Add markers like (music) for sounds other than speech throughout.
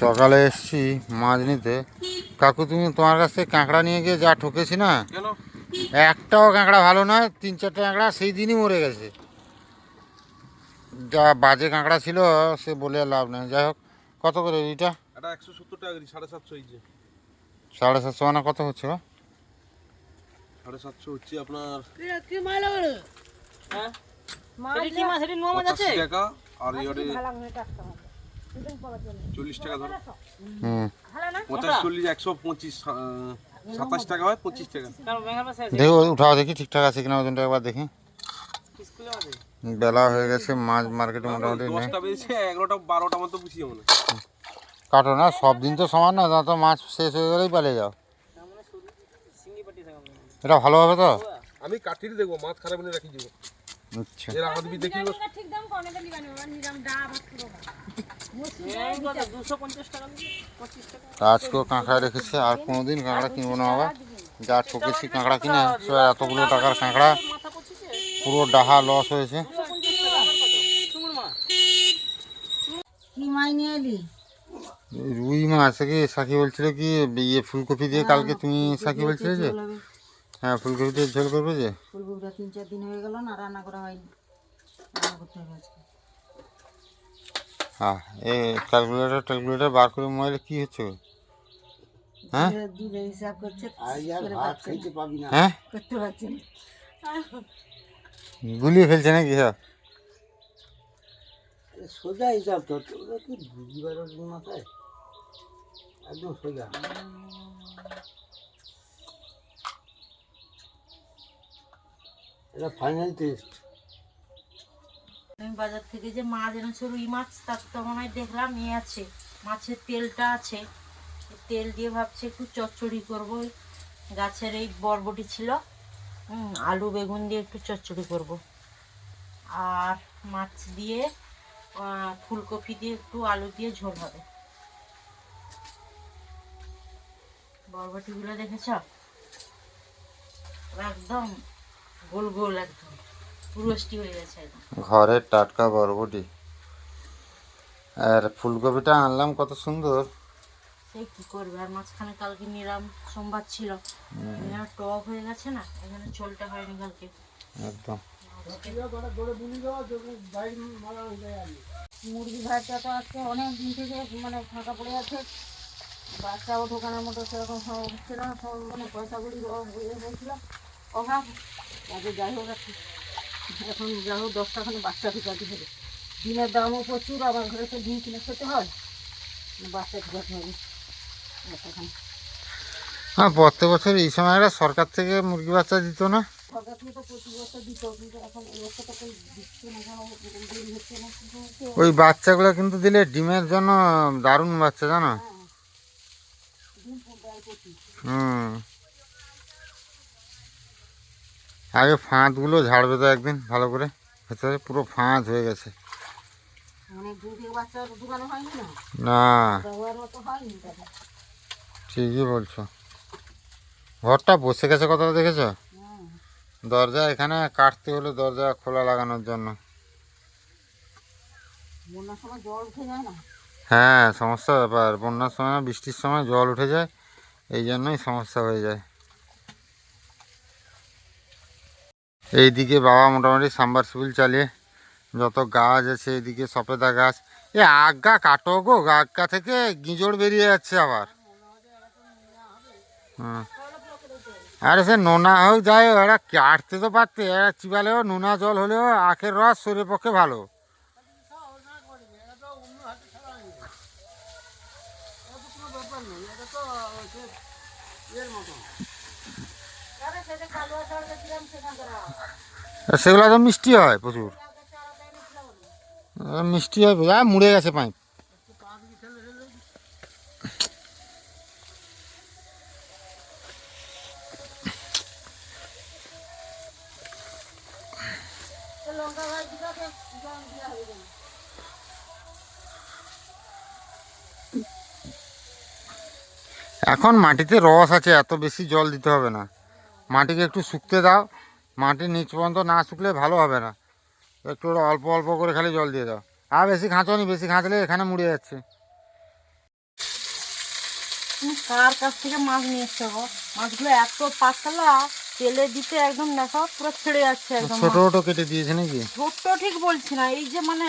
সকালে এসছি মাছ নিতে। কাকু তুমি তোমার কাছ থেকে কাঁকড়া নিয়ে গিয়ে যা ঠকেছি না একটাও কাঁকড়া ভালো নয় তিন চারটে কাঁকড়া সেই দিনই মরে গেছে। যা বাজে কাঁকড়া ছিল সে বলে আর লাভ নেই। যাই হোক কত করে এইটা? এটা একশো সত্তর টাকা সাড়ে সাতশো সাড়ে সাতশো মানে কত হচ্ছে? সাড়ে সাতশো হচ্ছে আপনার পঁচাশি টাকা আর চল্লিশ টাকা ধরো। হুম। পঞ্চাশ চল্লিশ একশো পঁচিশ সাতাশ টাকা হয় পঁচিশ টাকা। দেখি উঠাও দেখি ঠিকঠাক আছে কিনা ওজনটা একবার দেখি। বেলা হয়ে গেছে মাছ মার্কেটে মোটামুটি নেই। এগারোটা বারোটা মতো বুঝিয়ে মনে কাটো না সব দিন তো সমান না তো মাছ শেষ হয়ে গেলেই পালিয়ে যাও। এটা ভালো হবে তো? আমি কাটিয়ে দেখব মাছ খারাপ রাখি দেবো। আচ্ছা। এর আগে দেখি ঠিক দাম নিবানি ওরা নিলাম ডা ভাত। আজকেও কাঁকড়া রেখেছে আর কোনোদিন কাঁকড়া কিনবো না আবার যা ঠকেছি কাঁকড়া কিনে সে এতগুলো টাকার কাঁকড়া পুরো ডাহা লস হয়েছে। রুই মাছ কি সাকি বলছিল কি ইয়ে ফুলকপি দিয়ে কালকে তুমি সাকি বলছিলে যে? হ্যাঁ ফুলকপি দিয়ে ঝোল করবে যে? ফুলকপিটা তিন চার দিন হয়ে গেল না রান্না করা হয়নি। রান্না করতে হবে আজকে। হ্যাঁ এই ক্যালকুলেটার ট্যালকুলেটার বার করে মোবাইলে কি হচ্ছে? হ্যাঁ। হ্যাঁ? করতে পারছে না। গুলিয়ে ফেলছে নাকি সব? সোজা হিসাব তো তোরা কি বুঝিবার মাথায়? একদম সোজা। এটা ফাইনাল টেস্ট আমি বাজার থেকে যে মাছ এনেছে রুই মাছ, তার তো মনে হয় দেখলাম নিয়ে আছে। মাছের তেলটা আছে। তেল দিয়ে ভাবছি একটু চচ্চড়ি করব। গাছের এই বরবটি ছিল। আলু বেগুন দিয়ে একটু চচ্চড়ি করব। আর মাছ দিয়ে ফুলকপি দিয়ে একটু আলু দিয়ে ঝোল হবে। বরবটিগুলো দেখেছ? একদম গোল গোল একদম। হয়ে গেছে ঘরের টাটকা বরবটি। আর ফুলকপিটা আনলাম কত সুন্দর। সেই কি করবে? আর মাঝখানে কালকে নিরাম সোমবার ছিল। নিরাম টক হয়ে গেছে না? এখানে ঝোলটা হয়নি কালকে। একদম। মুরগি ভাতটা তো আজকে অনেক দিন থেকে মানে ফাঁকা পড়ে আছে। বাচ্চাও ঢোকানোর মতো সেরকম সব হচ্ছে না। সব মানে পয়সাগুলি হয়েছিল অভাব। তাদের যাই হোক একটু এখন যাই হোক দশটাখানে বাচ্চা ঢুকাতে হবে। ডিমের দামও প্রচুর আবার ঘরে তো ডিম কিনে খেতে হয়। বাচ্চা ঢুকাতে হবে। দশটাখানে হ্যাঁ প্রত্যেক বছর এই সময় একটা সরকার থেকে মুরগি বাচ্চা দিত না? সরকার থেকে তো প্রতি বছর দিত কিন্তু এখন এই বছর তো কেউ দিচ্ছে না কেন দেরি হচ্ছে না? ওই বাচ্চাগুলো কিন্তু দিলে ডিমের জন্য দারুণ বাচ্চা জানো? প্রচুর। হুম। আগে ফাঁদগুলো ঝাড়বে তো একদিন ভালো করে। ভেতরে পুরো ফাঁদ হয়ে গেছে। হয়নি না? ঠিকই বলছো। ঘরটা বসে গেছে কথাটা দেখেছ? হ্যাঁ। দরজা এখানে কাটতে হলো দরজা খোলা লাগানোর জন্য। হ্যাঁ সমস্যা ব্যাপার। বন্যার সময় বৃষ্টির সময় জল উঠে যায়। এই জন্যই সমস্যা হয়ে যায়। এইদিকে বাবা মোটামুটি সাম্বারসিবিল চালিয়ে যত গাছ আছে এইদিকে সপেদা গাছ। এ আজ্ঞা কাটো গো আজ্ঞা থেকে গিঁজড় বেরিয়ে যাচ্ছে আবার। হুম। আরে সে নোনা হোক যাই হোক, এরা কাটতে তো পারতে এরা চিবালেও নোনা জল হলেও আখের রস শরীরের পক্ষে ভালো। আর সেগুলো তো মিষ্টি হয় প্রচুর। মিষ্টি হয় আর মুড়ে গেছে পাইপ। এখন মাটিতে রস আছে, এত বেশি জল দিতে হবে না। মাটিকে একটু শুকতে দাও। মাটির নিচ পর্যন্ত না শুকলে ভালো হবে না। একটু অল্প অল্প করে খালি জল দিয়ে দাও। আর বেশি খাঁচো নি বেশি খাঁচলে এখানে মুড়ে যাচ্ছে। কার কাছ থেকে মাছ নিয়ে এসছো গো? মাছগুলো এত পাতলা তেলে দিতে একদম দেখো পুরো ছেড়ে যাচ্ছে একদম। ছোট ছোট কেটে দিয়েছে নাকি? ছোট্ট ঠিক বলছি না এই যে মানে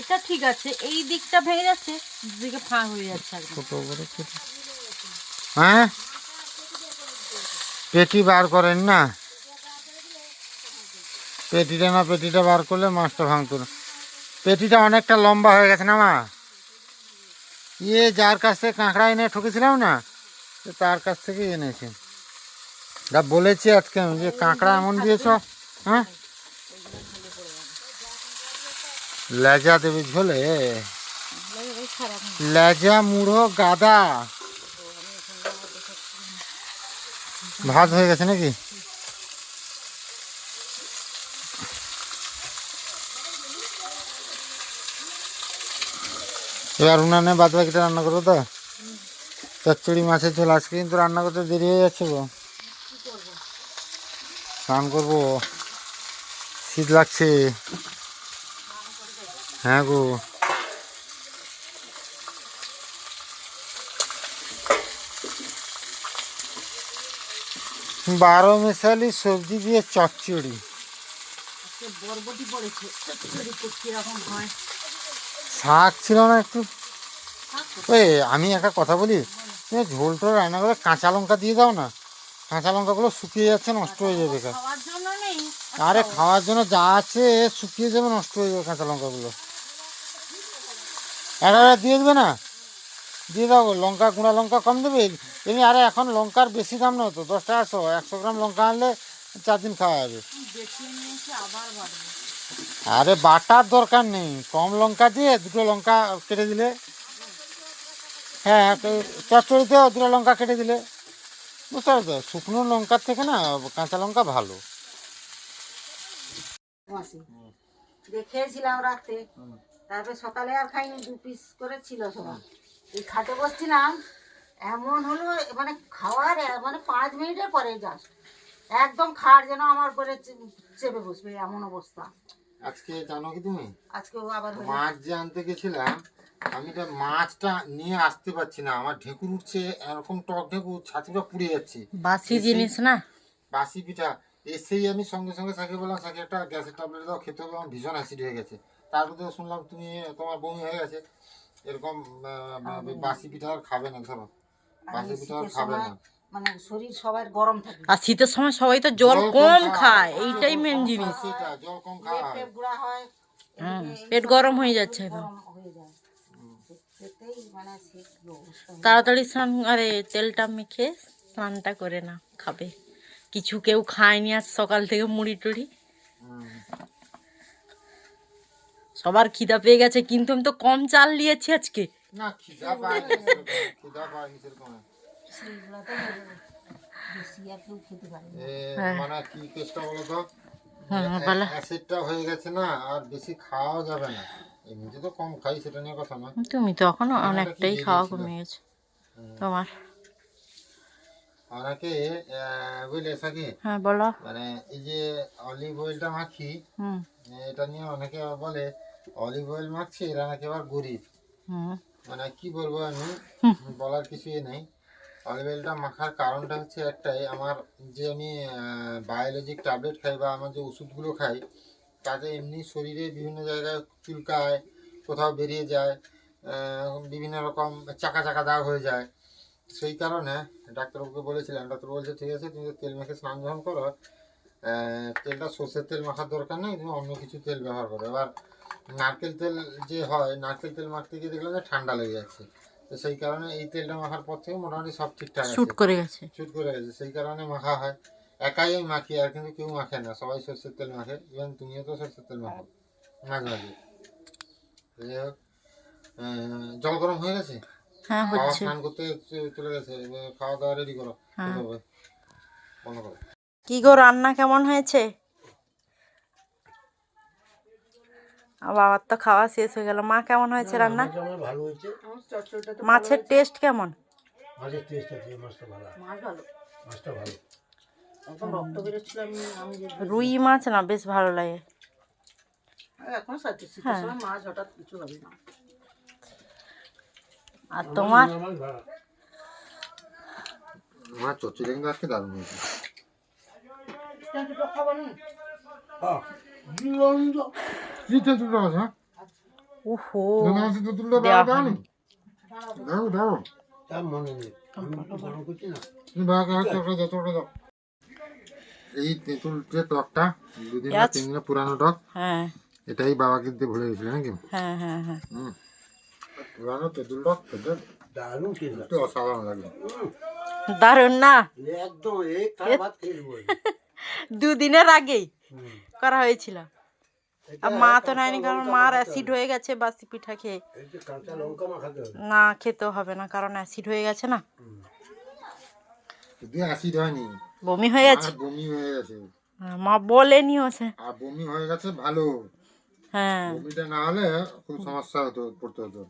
এটা ঠিক আছে এই দিকটা ভেঙে যাচ্ছে দিকে ফাঁক হয়ে যাচ্ছে একদম। ছোট করে কেটে হ্যাঁ? পেটি বার করেন না? পেটিটা না, পেটিটা বার করলে মাছটা ভাঙতো না। পেটিটা অনেকটা লম্বা হয়ে গেছে না মা? ইয়ে যার কাছ থেকে কাঁকড়া এনে ঠকেছিলাম না তার কাছ থেকে এনেছে। যা বলেছি আজকে আমি যে কাঁকড়া এমন দিয়েছ হ্যাঁ? লেজা দেবে ঝোলে। লেজা, মুড়ো, গাদা। ভাত হয়ে গেছে নাকি? এবার উনানে বাদ বাকিটা রান্না করব তো? চচ্চড়ি মাছের ঝোল, আজকে কিন্তু রান্না করতে দেরি হয়ে যাচ্ছে গো। স্নান করব। শীত লাগছে। হ্যাঁ গো। বারো মেশালি সবজি দিয়ে চচ্চড়ি। বরবটি পড়েছে। চচ্চড়ি হয়? শাক ছিল না একটু। ওই আমি একটা কথা বলি তুমি ঝোল টোল রান্না করে কাঁচা লঙ্কা দিয়ে দাও না কাঁচা লঙ্কাগুলো শুকিয়ে যাচ্ছে নষ্ট হয়ে যাবে আরে খাওয়ার জন্য যা আছে শুকিয়ে যাবে নষ্ট হয়ে যাবে কাঁচা লঙ্কাগুলো। একটা দিয়ে দেবে না? দিয়ে দাও লঙ্কা গুঁড়া লঙ্কা কম দেবে? এমনি আরে এখন লঙ্কার বেশি দাম নয় তো দশ টাকা একশো গ্রাম লঙ্কা আনলে চার দিন খাওয়া যাবে। আরে বাটার দরকার নেই, কম লঙ্কা দিয়ে দুটো লঙ্কা কেটে দিলে। হ্যাঁ তো চচ্চড়িতেও দুটো লঙ্কা কেটে দিলে। বুঝতে পারছ শুকনো লঙ্কার থেকে না, কাঁচা লঙ্কা ভালো। দেখেছিলাম রাতে। তারপরে সকালে আর খাইনি, দু পিস করে ছিল এই খাটে বসছিলাম, এমন হলো মানে খাওয়ার মানে পাঁচ মিনিটের পরে জাস্ট একদম খাট যেন আমার উপরে চেপে বসবে এমন অবস্থা। আজকে জানো কি তুমি? আজকে আবার মাছ যে আনতে গেছিলাম আমি তো মাছটা নিয়ে আসতে পারছি না। আমার ঢেকুর উঠছে এরকম টক ঢেকুর ছাতিটা পুড়ে যাচ্ছে। বাসি জিনিস না? বাসি পিঠা। এসেই আমি সঙ্গে সঙ্গে সাকে বললাম সাকে একটা গ্যাসের ট্যাবলেট দাও খেতে হবে আমার ভীষণ অ্যাসিড হয়ে গেছে। তারপর তো শুনলাম তুমি তোমার বমি হয়ে গেছে। এরকম বাসি পিঠা আর খাবে না ধরো। বাসি পিঠা আর খাবে না। মানে শরীর সবার গরম থাকে। আর শীতের সময় সবাই তো জল কম খায়। এইটাই মেন জিনিস। জল কম পেট হয় পেট হুম, পেট গরম হয়ে যাচ্ছে হয়ে সেটাই মানে তাড়াতাড়ি স্নান আরে তেলটা মেখে স্নানটা করে না খাবে। কিছু কেউ খায়নি আজ সকাল থেকে মুড়ি টুড়ি। সবার খিদা পেয়ে গেছে কিন্তু আমি তো কম চাল নিয়েছি আজকে। না খিদা সেরকম, খিদা পায়নি সেরকম। হ্যাঁ। মানে কি কেসটা বলো তো? হ্যাঁ, অ্যাসিডটা হয়ে গেছে না আর বেশি খাওয়া যাবে না। এমনিতে তো কম খাই সেটা নিয়ে কথা না তুমি তো এখন অনেকটাই খাওয়া কমে গেছে তোমার? অনেকে বুঝলে সাকি? হ্যাঁ বলো। মানে এই যে অলিভ অয়েলটা মাখি হুম। এটা নিয়ে অনেকে বলে অলিভ অয়েল মাখছি এরা নাকি আবার গরিব। হুম। মানে কি বলব আমি? বলার কিছুই নেই। অলিভ অয়েলটা মাখার কারণটা হচ্ছে একটাই, আমার যে আমি বায়োলজিক ট্যাবলেট খাই বা আমার যে ওষুধগুলো খাই, তাতে এমনি শরীরে বিভিন্ন জায়গায় চুলকায়, কোথাও বেরিয়ে যায় বিভিন্ন রকম চাকা চাকা দাগ হয়ে যায়। সেই কারণে ডাক্তারবাবুকে বলেছিলাম ডাক্তার বলছে, ঠিক আছে, তুমি তেল মেখে স্নান যখন করো তেলটা সর্ষের তেল মাখার দরকার নেই, তুমি অন্য কিছু তেল ব্যবহার করো। এবার নারকেল তেল যে হয়, নারকেল তেল মাখতে গিয়ে দেখলাম যে ঠান্ডা লেগে যাচ্ছে। তো সেই কারণে এই তেলটা মাখার পর থেকে মোটামুটি সব ঠিকঠাক শুট করে গেছে। শুট করে গেছে সেই কারণে মাখা হয়। একাই আমি মাখি আর কিন্তু কেউ মাখে না সবাই সর্ষের তেল মাখে ইভেন তুমিও তো সর্ষের তেল মাখো মাঝে মাঝে। যাই হোক জল গরম হয়ে গেছে? হ্যাঁ হচ্ছে। স্নান করতে চলে গেছে খাওয়া দাওয়া রেডি করো। হ্যাঁ। করো। কি গো রান্না কেমন হয়েছে আর বাবার তো খাওয়া শেষ হয়ে গেল। মা কেমন হয়েছে রান্না? মাছের টেস্ট কেমন? মাছের টেস্ট আছে মাছটা ভালো। মাছটা ভালো। একদম রক্ত বেরোচ্ছিল আমি আমি যে রুই মাছ না বেশ ভালো লাগে। শীতের হ্যাঁ। মাছ হঠাৎ কিছু হবে না। আর তোমার? মাছ আমার চচ্চড়ি কিন্তু আজকে দারুণ হয়েছে। হ্যাঁ। কি চচ্চড়িটা আছে ওহো দেওয়া দাও দাও মনে এই তেঁতুল যে টকটা দুদিন? তিন পুরানো টক হ্যাঁ। এটাই বাবাকে দিতে ভুলে গেছিল নাকি? হ্যাঁ হ্যাঁ হ্যাঁ। হুম। পুরানো তেঁতুল টক দারুণ অসাধারণ লাগল। দারুণ না? একদম (laughs) দুদিনের আগেই করা হয়েছিল। আর মা তো নেয়নি কারণ মার অ্যাসিড হয়ে গেছে বাসি পিঠা খেয়ে। না খেতেও হবে না কারণ অ্যাসিড হয়ে গেছে না। অ্যাসিড হয়নি বমি হয়ে গেছে? বমি হয়ে গেছে। মা বলেনি ওসে। আর বমি হয়ে গেছে ভালো। হ্যাঁ। বমিটা না হলে খুব সমস্যা হতো পড়তে হতো।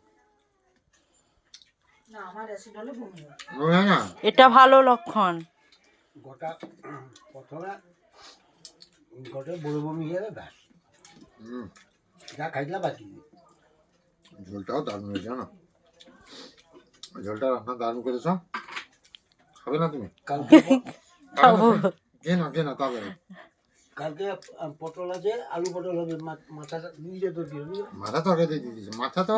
না আমার অ্যাসিড হলে বমি বমি না? এটা ভালো লক্ষণ। গোটা প্রথমে গোটা বড় বমি হয়ে ব্যাস। যা খাইলা বাকি। ঝোলটাও দারুণ হয়েছে জানো? ঝোলটা রান্না দারুণ করেছ? খাবে না তুমি? কালকে (laughs) খাব কে না কে না তাড়াতাড়ি কালকে আহ, পটল আছে আলু পটল হবে মাথাটা নিজে তো দিয়ে দিও মাথা তরকারি দিয়ে দিয়েছে মাথা তো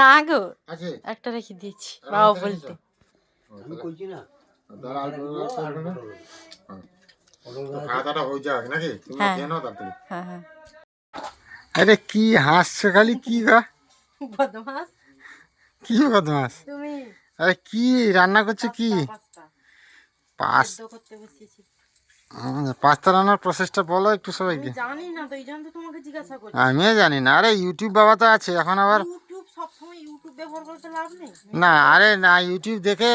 না গো আছে? একটা রেখে দিয়েছি বাবা বলতে। আমি কইছি না কোনো হবে না? পটল। হ্যাঁ। তো খাওয়া দাওয়াটা হয়ে যাক নাকি? তুমি হ্যাঁ। খেয়ে নাও তাড়াতাড়ি। হ্যাঁ হ্যাঁ। আরে কি হাসছো খালি? কি গা? বদমাস। কি বদমাস? তুমি। আরে কি রান্না করছ কি? পাস্তা করতে বসিয়েছি। পাস্তা রান্নার প্রসেসটা বলো একটু সবাইকে। জানি না তো এই জন্য তো তোমাকে জিজ্ঞাসা করছি। আমিও জানি না। আরে ইউটিউব বাবা তো আছে এখন আবার ইউটিউব সবসময় ইউটিউব ব্যবহার করতে লাভ নেই। না আরে না ইউটিউব দেখে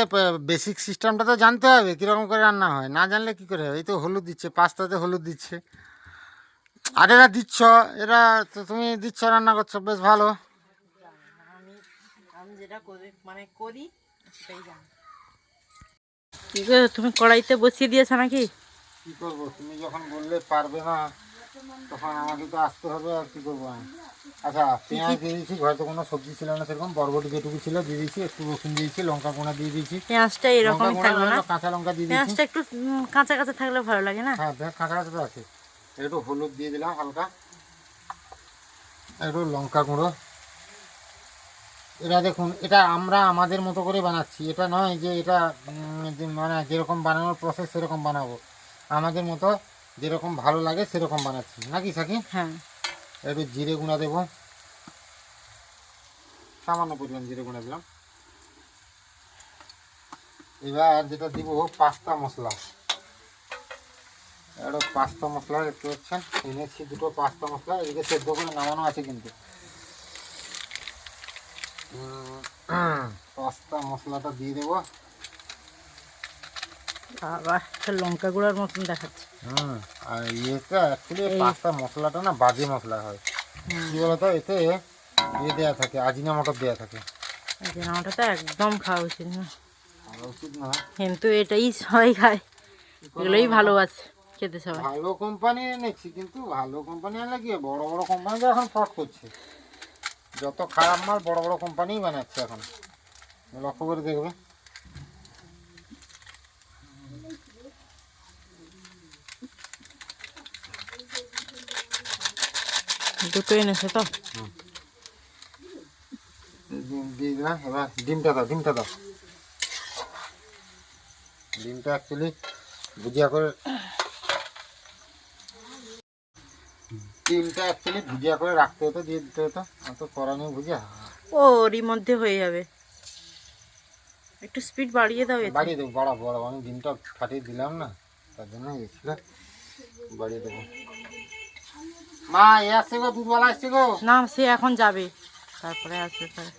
বেসিক সিস্টেমটা তো জানতে হবে কীরকম করে রান্না হয়। না জানলে কি করে হবে? এই তো হলুদ দিচ্ছে পাস্তাতে হলুদ দিচ্ছে। আর এরা দিচ্ছ এরা তো তুমি দিচ্ছ রান্না করছ বেশ ভালো। আমি আমি যেটা করি মানে করি সেটাই জানি। কি গো তুমি কড়াইতে বসিয়ে দিয়েছ নাকি? কি করব? তুমি যখন বললে পারবে না তখন আমাকে তো আসতে হবে আর কি করব আমি? আচ্ছা পেঁয়াজ দিয়ে দিয়েছি ঘরে তো কোনো সবজি ছিল না সেরকম বরবটি যেটুকু ছিল দিয়ে দিয়েছি একটু রসুন দিয়েছি লঙ্কা গুঁড়া দিয়ে দিয়েছি। পেঁয়াজটা এরকম না? কাঁচা লঙ্কা দিয়ে দিয়েছি। পেঁয়াজটা একটু কাঁচা কাঁচা থাকলে ভালো লাগে না? হ্যাঁ কাঁচা কাঁচা তো আছে। একটু হলুদ দিয়ে দিলাম হালকা। একটু লঙ্কা গুঁড়ো। এটা দেখুন এটা আমরা আমাদের মতো করে বানাচ্ছি। এটা নয় যে এটা মানে যেরকম বানানোর প্রসেস সেরকম বানাবো। আমাদের মতো যেরকম ভালো লাগে সেরকম বানাচ্ছি। নাকি সাকি? হ্যাঁ। একটু জিরে গুঁড়া দেবো। সামান্য পরিমাণ জিরে গুঁড়া দিলাম। এবার যেটা দিব পাস্তা মশলা। একটা পাস্তা মশলা দেখতে পাচ্ছেন। এনেছি দুটো পাস্তা মশলা এদিকে সেদ্ধ করে নামানো আছে কিন্তু। পাস্তা মশলাটা দিয়ে দেবো। লঙ্কা গুঁড়ার মতন দেখাচ্ছে। হুম আর ইয়েটা অ্যাকচুয়ালি পাস্তা মশলাটা না বাজে মশলা হয়। কি বলতো এতে ইয়ে দেওয়া থাকে আজিনা মটর দেওয়া থাকে একদম খাওয়া উচিত না। খাওয়া উচিত কিন্তু এটাই সবাই খায়। এগুলোই ভালোবাসে। খেতে সবাই। ভালো কোম্পানি এনেছি কিন্তু ভালো কোম্পানি আনলে কি বড় বড় কোম্পানি তো এখন ফট করছে। যত খারাপ মাল বড় বড় কোম্পানিই বানাচ্ছে এখন। লক্ষ্য করে দেখবে। দুটো এনেছে তো? এবার ডিমটা দাও ডিমটা দাও। ডিমটা অ্যাকচুয়ালি ভুজিয়া করে ডিমটা অ্যাকচুয়ালি ভুজিয়া করে রাখতে হতো দিয়ে দিতে হতো। অত করা নেই ভুজিয়া ও ওরই মধ্যে হয়ে যাবে। একটু স্পিড বাড়িয়ে দাও বাড়িয়ে দেবো বড় বড় আমি ডিমটা ফাটিয়ে দিলাম না তার জন্য গেছিল বাড়িয়ে দেবো। মা এ আসছে গো দুধওয়ালা আসছে গো। না সে এখন যাবে। তারপরে আসবে পরে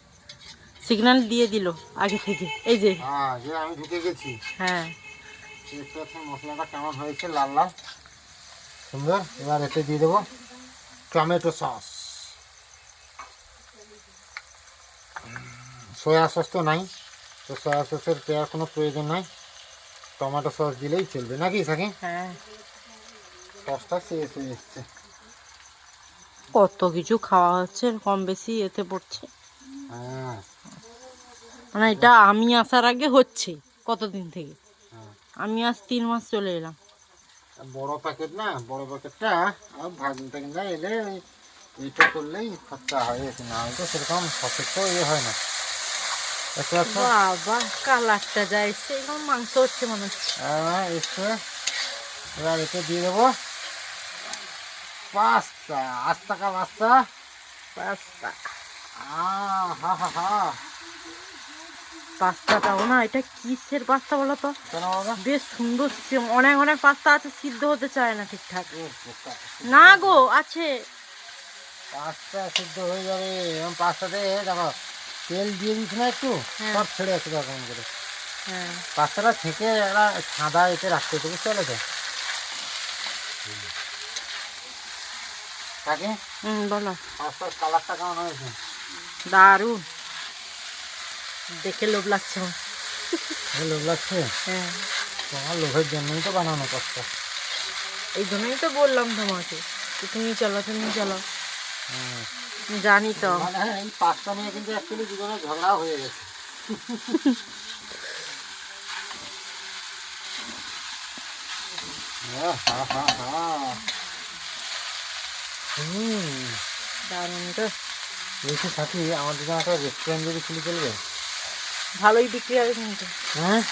সিগন্যাল দিয়ে দিল আগে থেকে এই যে। হ্যাঁ যে আমি ঢুকে গেছি। হ্যাঁ। মশলাটা কেমন হয়েছে লাল লাল। সুন্দর এবার এতে দিয়ে দেবো। Tomato sauce. সয়া সস তো নাই। তো সয়া সসের দেওয়ার কোনো প্রয়োজন নাই। টমেটো সস দিলেই চলবে। নাকি সাকি? হ্যাঁ। সসটা শেষ হয়ে এসছে কত কিছু খাওয়া হচ্ছে কম বেশি এতে পড়ছে। হ্যাঁ। মানে এটা আমি আসার আগে হচ্ছে কতদিন থেকে? আমি আজ তিন মাস চলে এলাম। বড় প্যাকেট না বড় প্যাকেটটা আর ভাগিনটা কিনা এলে এইটা করলেই খরচা হয় এখানে না হয়তো সেরকম সচেত ইয়ে হয় না। আচ্ছা আচ্ছা। বাবা কালারটা মাংস হচ্ছে মনে হচ্ছে। হ্যাঁ এসে এবার এতে দিয়ে দেবো পাস্তা হা হা হা। পাস্তাটাও না এটা কিসের পাস্তা বলো তো? বেশ সুন্দর অনেক অনেক পাস্তা আছে সিদ্ধ হতে চায় না ঠিকঠাক। না গো আছে। পাঁচটা সিদ্ধ হয়ে যাবে এবং পাঁচটাতে দেখো তেল দিয়ে দিস না একটু হ্যাঁ। সব ছেড়ে যাচ্ছে তখন করে। হ্যাঁ। পাঁচটাটা থেকে একটা সাদা এতে রাখতে হতো বুঝতে পারলে তো হুম বলো। পাঁচটার কালারটা কেমন হয়েছে? দারুণ। দেখে লোভ লাগছে আমার। লোভ লাগছে? হ্যাঁ। তোমার লোভের জন্যই তো বানানো পাঁচটা এই জন্যই তো বললাম তোমাকে তুমি চলো তুমি চলো। হুম। জানি তো। মানে এই পাঁচটা নিয়ে কিন্তু অ্যাকচুয়ালি দুজনে ঝগড়া হয়ে গেছে। দারুণ তো। বলছি সাথী আমার দুজন একটা রেস্টুরেন্ট যদি খুলে চলবে? ভালোই বিক্রি হবে কিন্তু। হ্যাঁ?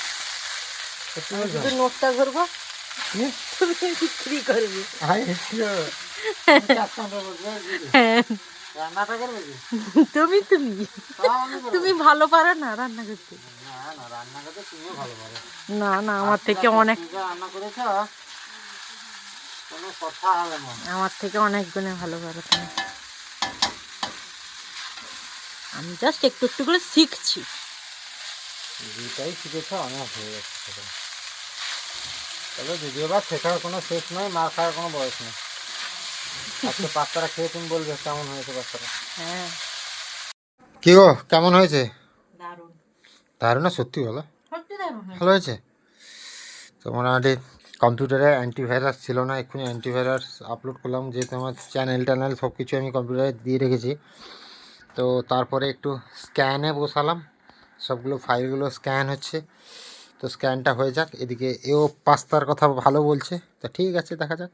শুধু নোটটা ধরবো তুমি বিক্রি করবে? তুমি তুমি। তুমি ভালো পারো না রান্না করতে। না না আমার থেকে অনেক রান্না করেছ আমার থেকে অনেক গুণে ভালো পারো তুমি। আমি জাস্ট একটু একটু করে শিখছি। যেটাই শিখেছ অনেক হয়ে যাচ্ছে। তবে যদিও বা শেখার কোনো শেষ নয় মার খাওয়ার কোনো বয়স নেই। আজকে পাস্তাটা খেয়ে তুমি বলবে কেমন হয়েছে পাস্তাটা হ্যাঁ। কি গো কেমন হয়েছে? দারুণ। দারুণ না সত্যি বলো? হয়েছে। ভালো হয়েছে? তো মোটামুটি কম্পিউটারে অ্যান্টিভাইরাস ছিল না এক্ষুনি অ্যান্টিভাইরাস আপলোড করলাম যেহেতু আমার চ্যানেল ট্যানেল সব কিছু আমি কম্পিউটারে দিয়ে রেখেছি। তো তারপরে একটু স্ক্যানে বসালাম সবগুলো ফাইলগুলো স্ক্যান হচ্ছে। তো স্ক্যানটা হয়ে যাক। এদিকে এও পাস্তার কথা ভালো বলছে। তো ঠিক আছে, দেখা যাক।